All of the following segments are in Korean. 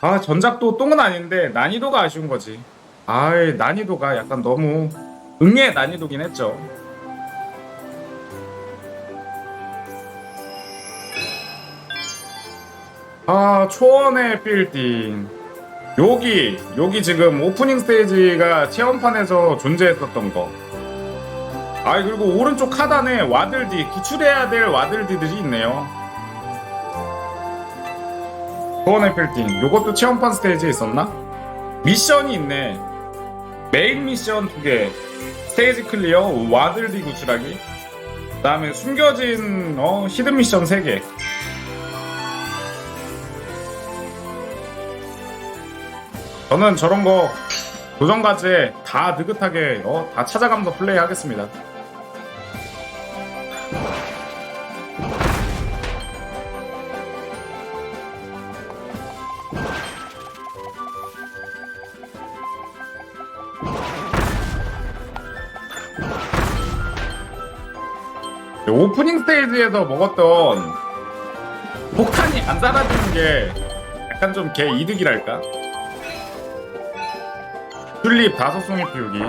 아 전작도 똥은 아닌데 난이도가 아쉬운 거지. 아이 난이도가 약간 너무 응애 난이도긴 했죠. 아 초원의 빌딩 여기 여기 지금 오프닝 스테이지가 체험판에서 존재했었던 거. 아 그리고 오른쪽 하단에 와들디 구출해야 될 와들디들이 있네요. 초원의 빌딩 요것도 체험판 스테이지에 있었나? 미션이 있네. 메인 미션 두 개, 스테이지 클리어, 와들디 구출하기. 그 다음에 숨겨진 어, 히든 미션 세 개. 저는 저런 거 도전 과제 다 느긋하게 어, 다 찾아가면서 플레이하겠습니다. 오프닝 스테이지에서 먹었던 폭탄이 안 사라지는 게 약간 좀 개 이득이랄까? 튤립 다섯 송이 피우기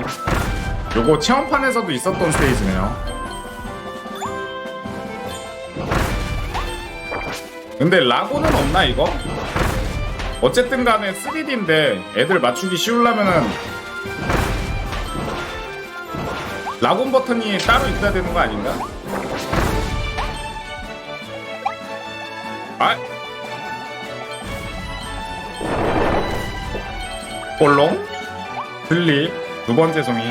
요거 체험판에서도 있었던 스테이지네요 근데 라고는 없나 이거? 어쨌든 간에 3D인데 애들 맞추기 쉬우려면은 라곤 버튼이 따로 있어야 되는 거 아닌가? 아. 볼롱? 들리. 두 번째 송이.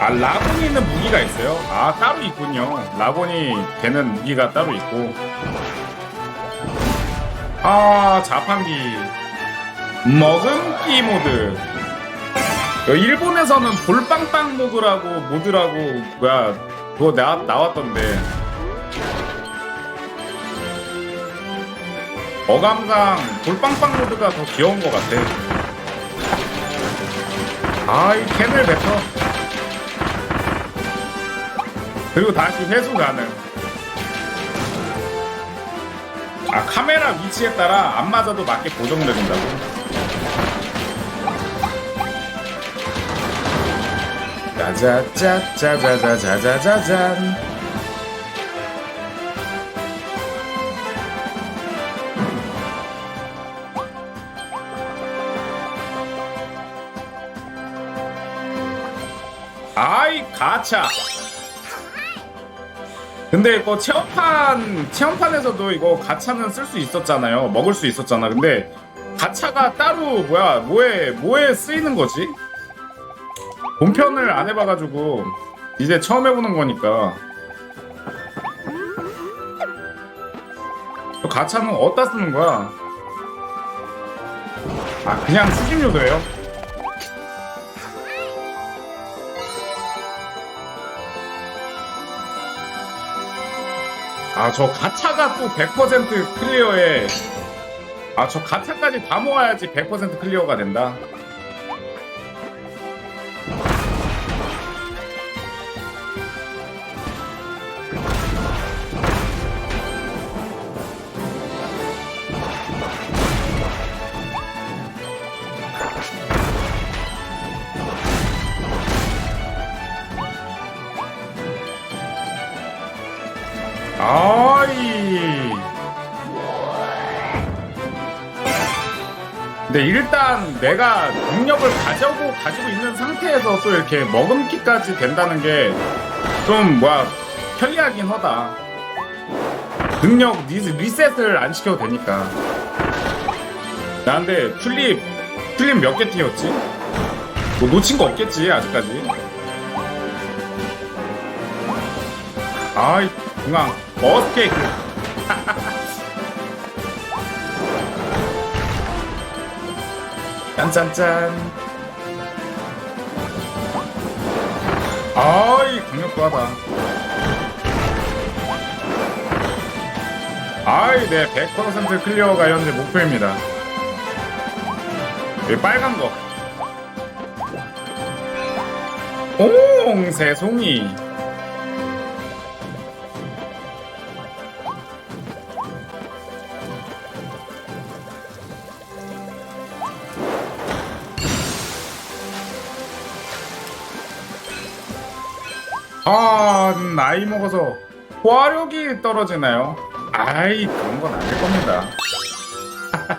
아 라곤이 있는 무기가 있어요. 아 따로 있군요. 라곤이 되는 무기가 따로 있고. 아 자판기. 먹음기 모드. 어, 일본에서는 볼빵빵 모드라고 모드라고 뭐야 그거 나, 나왔던데 어감상 볼빵빵 모드가 더 귀여운 것 같아. 아이 캔을 뱉어. 그리고 다시 회수 가능. 아 카메라 위치에 따라 안 맞아도 맞게 고정된다고. 짜자짜짜자자자자자잔 가차. 근데 이거 체험판 체험판에서도 이거 가차는 쓸 수 있었잖아요. 먹을 수 있었잖아. 근데 가차가 따로 뭐야 뭐에 뭐에 쓰이는 거지? 본편을 안 해봐가지고 이제 처음 해보는 거니까. 저 가차는 어디다 쓰는 거야? 아 그냥 수집 요소예요 아 저 가차가 또 100% 클리어에. 아 저 가차까지 다 모아야지 100% 클리어가 된다 근데 일단 내가 능력을 가지고 가지고 있는 상태에서 또 이렇게 머금기까지 된다는 게 좀 뭐야 편리하긴 하다. 능력 리, 리셋을 안 시켜도 되니까. 나 근데 튤립 튤립 몇개 띄었지? 뭐 놓친 거 없겠지 아직까지. 아이 중앙 머스케이크 짠짠짠. 아이 강력하다. 아이 네 100% 클리어가 현재 목표입니다. 여기 빨간 거. 옹! 새송이 나이 먹어서 화력이 떨어지나요? 아이 그런 건 아닐 겁니다.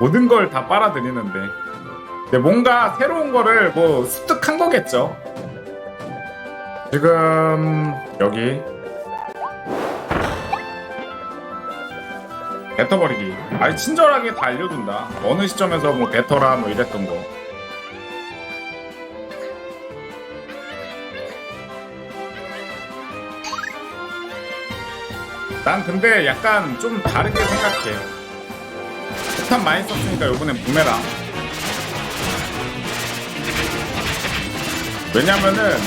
모든 걸 다 빨아들이는데. 근데 뭔가 새로운 거를 뭐 습득한 거겠죠. 지금 여기 뱉어버리기. 아니 친절하게 다 알려준다. 어느 시점에서 뭐 뱉어라 뭐 이랬던 거. 난 근데 약간 좀 다르게 생각해. 폭탄 많이 썼으니까 요번엔 부메랑. 왜냐면은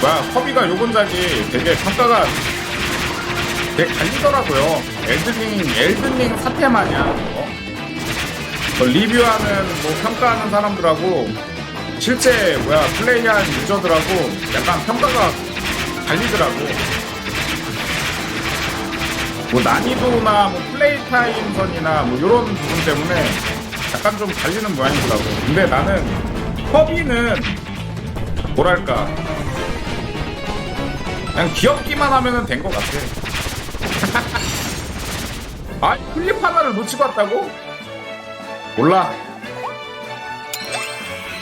뭐야 허비가 요번 작이 되게 평가가 되게 갈리더라고요. 엘든링 엘든링 사태 마냥 어? 뭐 리뷰하는 뭐 평가하는 사람들하고 실제 뭐야 플레이한 유저들하고 약간 평가가 갈리더라고. 뭐 난이도나 뭐 플레이 타임 선이나 뭐 이런 부분 때문에 약간 좀 갈리는 모양이더라고. 근데 나는 허비는 뭐랄까 그냥 귀엽기만 하면은 된 것 같아. 아, 클립 하나를 놓치고 왔다고? 몰라.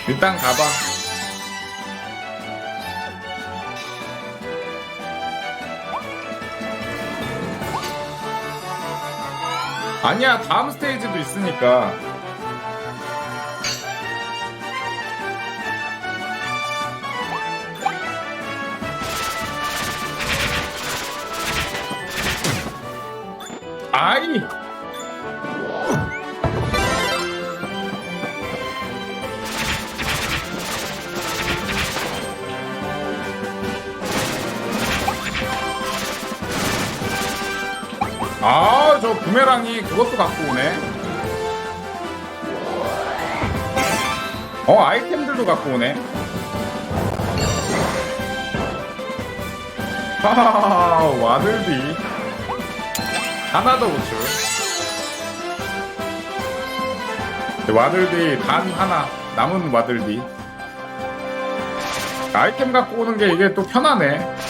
일단 가봐. 아니야, 다음 스테이지도 있으니까. 아, 저 부메랑이 그것도 갖고 오네. 어, 아이템들도 갖고 오네. 하하하, 와들비. 하나 더 우출. 와들비 단 하나. 남은 와들비. 아이템 갖고 오는 게 이게 또 편하네.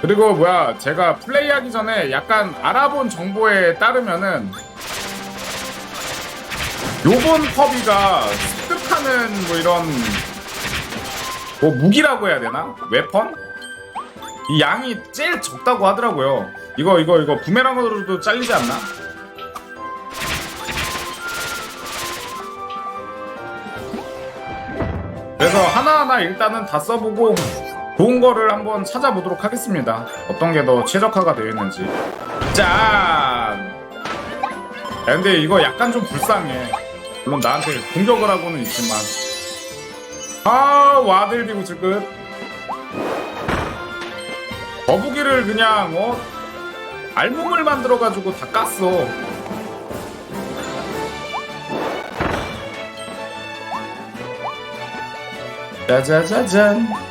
그리고 뭐야 제가 플레이하기 전에 약간 알아본 정보에 따르면은 요번 퍼비가 습득하는 뭐 이런 뭐 무기라고 해야 되나? 웨펀 이 양이 제일 적다고 하더라고요. 이거 이거 이거 부메랑으로도 잘리지 않나? 그래서 하나하나 일단은 다 써보고 좋은 거를 한번 찾아보도록 하겠습니다. 어떤 게 더 최적화가 되어 있는지. 짠! 야, 근데 이거 약간 좀 불쌍해. 물론 나한테 공격을 하고는 있지만. 아, 와들비고 지금. 거북이를 그냥, 어? 알몸을 만들어가지고 다 깠어. 짜자자잔.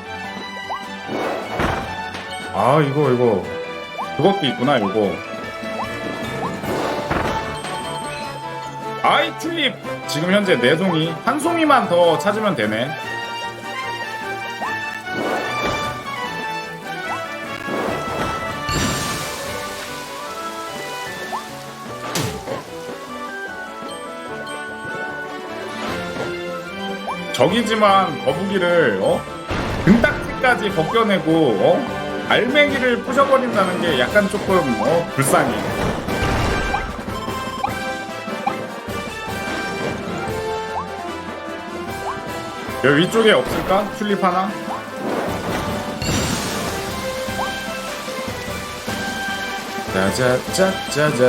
아 이거 이거. 그것도 있구나 이거. 아이 튤립. 지금 현재 네 송이. 한 송이만 더 찾으면 되네. 적이지만 거북이를 어? 등딱지까지 벗겨내고 어? 알맹이를 부셔버린다는 게 약간 조금 어? 불쌍해. 여기 위쪽에 없을까? 튤립 하나?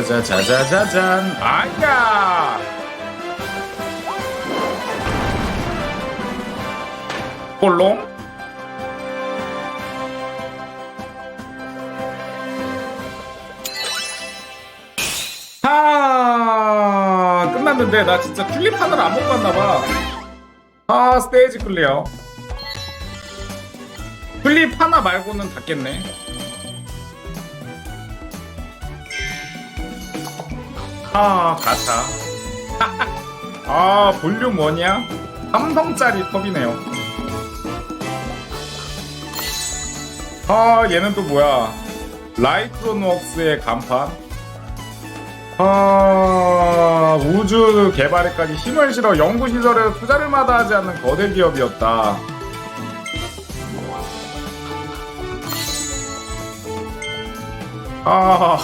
짜자짜짜자자자자자잔 아야! 꼴롱? 아 끝났는데 나 진짜 튤립 하나를 안 먹고 왔나봐. 아 스테이지 클리어 튤립 하나 말고는 다 깼네. 아 가차 아 볼륨 뭐냐? 삼성짜리 컵이네요. 아 얘는 또 뭐야? 라이트론웍스의 간판 아 우주 개발에까지 힘을 실어 연구시설에 투자를 마다하지 않는 거대 기업이었다. 아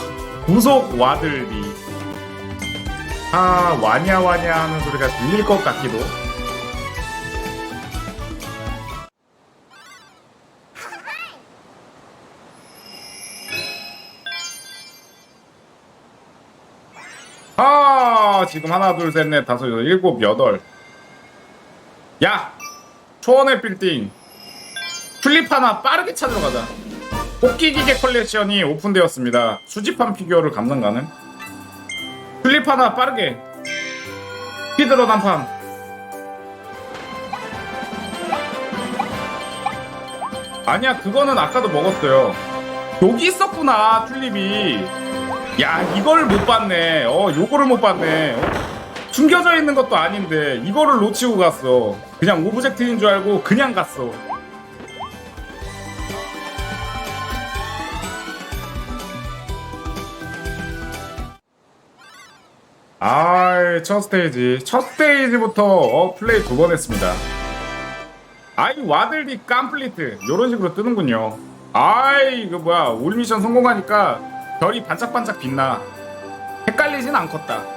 구속 와들비. 아 와냐 와냐 하는 소리가 들릴 것 같기도 아 지금 하나 둘 셋 넷 다섯 여섯 일곱 여덟. 야! 초원의 빌딩. 튤립 하나 빠르게 찾으러 가자. 뽑기 기계 컬렉션이 오픈되었습니다. 수집한 피규어를 감당 가능? 튤립 하나 빠르게. 피드로 난판. 아니야 그거는 아까도 먹었어요. 여기 있었구나 튤립이 야 이걸 못 봤네. 어 요거를 못 봤네. 어? 숨겨져 있는 것도 아닌데 이거를 놓치고 갔어. 그냥 오브젝트인 줄 알고 그냥 갔어. 아이 첫 스테이지. 첫 스테이지부터 어, 플레이 두 번 했습니다. 아이 와들디 깜플리트. 요런 식으로 뜨는군요. 아이 이거 뭐야. 올 미션 성공하니까 별이 반짝반짝 빛나. 헷갈리진 않겠다